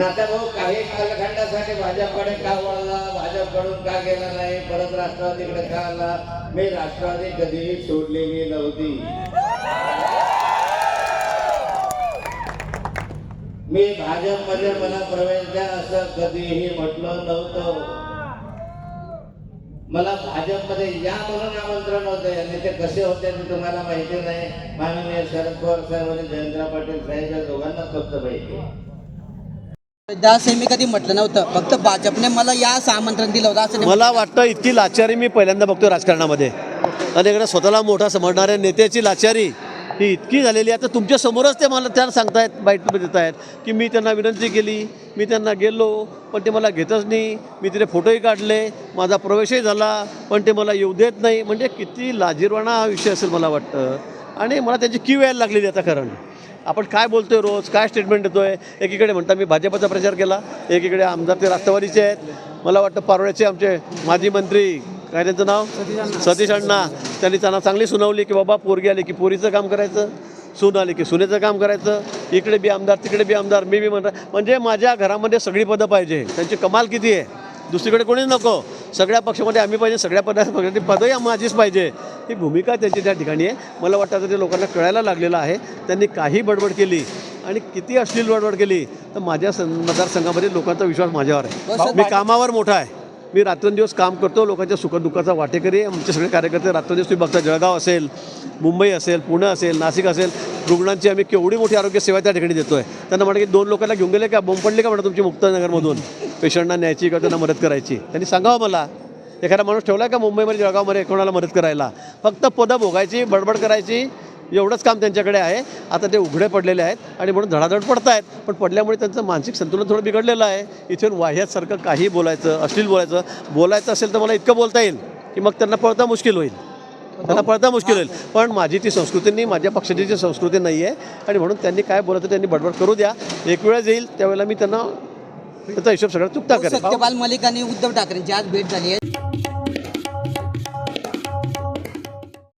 नाताभाऊ काही कालखंडासाठी भाजपकडे का वळला? भाजपकडून का गेला नाही? परत राष्ट्रवादीकडे का आला? मी राष्ट्रवादी कधीही सोडलेली नव्हती. मी भाजपमध्ये मला प्रवेश द्या असं कधीही म्हटलं नव्हतं. मला भाजपमध्ये या म्हणून आमंत्रण होते आणि ते कसे होते ते तुम्हाला माहिती नाही. माननीय शरद पवार साहेब आणि जयंतराव पाटील साहेब या दोघांना फक्त माहिती दास मी कधी म्हटलं नव्हतं. फक्त भाजपने मला या आमंत्रण दिलं होतं असं मला वाटतं इतकी लाचारी मी पहिल्यांदा बघतो राजकारणामध्ये. आणि इकडे स्वतःला मोठा समजणाऱ्या नेत्याची लाचारी ही इतकी झालेली आहे. तर तुमच्या समोरच ते मला त्यांना सांगतायत बाईट देत आहेत की मी त्यांना विनंती केली मी त्यांना गेलो पण ते मला घेतच नाही. मी तिथे फोटोही काढले माझा प्रवेशही झाला पण ते मला येऊ देत नाही. म्हणजे किती लाजीरवाणा हा विषय असेल मला वाटतं. आणि मला त्यांची की यायला लागलेली आता कारण. आपण काय बोलतोय रोज? काय स्टेटमेंट देतोय? एकीकडे म्हणता मी भाजपचा प्रचार केला एकीकडे आमदार ते राष्ट्रवादीचे आहेत. मला वाटतं पारोळ्याचे आमचे माजी मंत्री काय त्यांचं नाव? सतीश अण्णा. त्यांनी त्यांना चांगली सुनावली की बाबा पोरगी आली की पोरीचं काम करायचं सून आली की सुनेचं काम करायचं इकडे बी आमदार तिकडे बी आमदार मी बी म्हणतात म्हणजे माझ्या घरामध्ये सगळी पदं पाहिजे. त्यांची कमाल किती आहे? दुसरीकडे कोणीच नको. सगळ्या पक्षामध्ये आम्ही पाहिजे सगळ्या पदार्थ ती पदही माझीच पाहिजे. ही भूमिका त्यांची त्या ठिकाणी आहे. मला वाटतं ते लोकांना कळायला लागलेलं आहे. त्यांनी काही बडबड केली आणि किती अश्लील बडबड केली तर माझ्या सं- मतदारसंघामध्ये लोकांचा विश्वास माझ्यावर आहे. मी कामावर मोठा आहे. मी रात्रंदिवस काम करतो लोकांच्या सुखदुःखाचा वाटेकरी. आमचे सगळे कार्यकर्ते रात्रंदिवस तुम्ही बघता जळगाव असेल मुंबई असेल पुणे असेल नाशिक असेल रुग्णांची आम्ही केवढी मोठी आरोग्य सेवा त्या ठिकाणी देतो आहे त्यांना म्हणा की दोन लोकांना घेऊन गेले का बोंब पडले का म्हणा तुमची मुक्तानगरमधून? पेशंटना न्यायची का त्यांना मदत करायची? त्यांनी सांगावं मला. एखादा माणूस ठेवला का मुंबईमध्ये जळगावमध्ये कोणाला मदत करायला? फक्त पदं भोगायची बडबड करायची एवढंच काम त्यांच्याकडे आहे. आता ते उघडे पडलेले आहेत आणि म्हणून धडाधड पडत आहेत पण पडल्यामुळे त्यांचं मानसिक संतुलन थोडं बिघडलेलं आहे. इथून वाह्यासारखं काही बोलायचं अश्लील बोलायचं. बोलायचं असेल तर मला इतकं बोलता येईल की मग त्यांना पळता मुश्किल होईल. त्यांना पळता मुश्किल होईल. पण माझी ती संस्कृती नाही माझ्या पक्षाची ती संस्कृती नाही आहे आणि म्हणून त्यांनी काय बोलतं त्यांनी बडबड करू द्या. एक वेळेस येईल त्यावेळेला मी त्यांना त्याचा हिशोब सगळा चुकता करेल सत्यपाल मलिक आणि उद्धव ठाकरेंची आज भेट झाली आहे.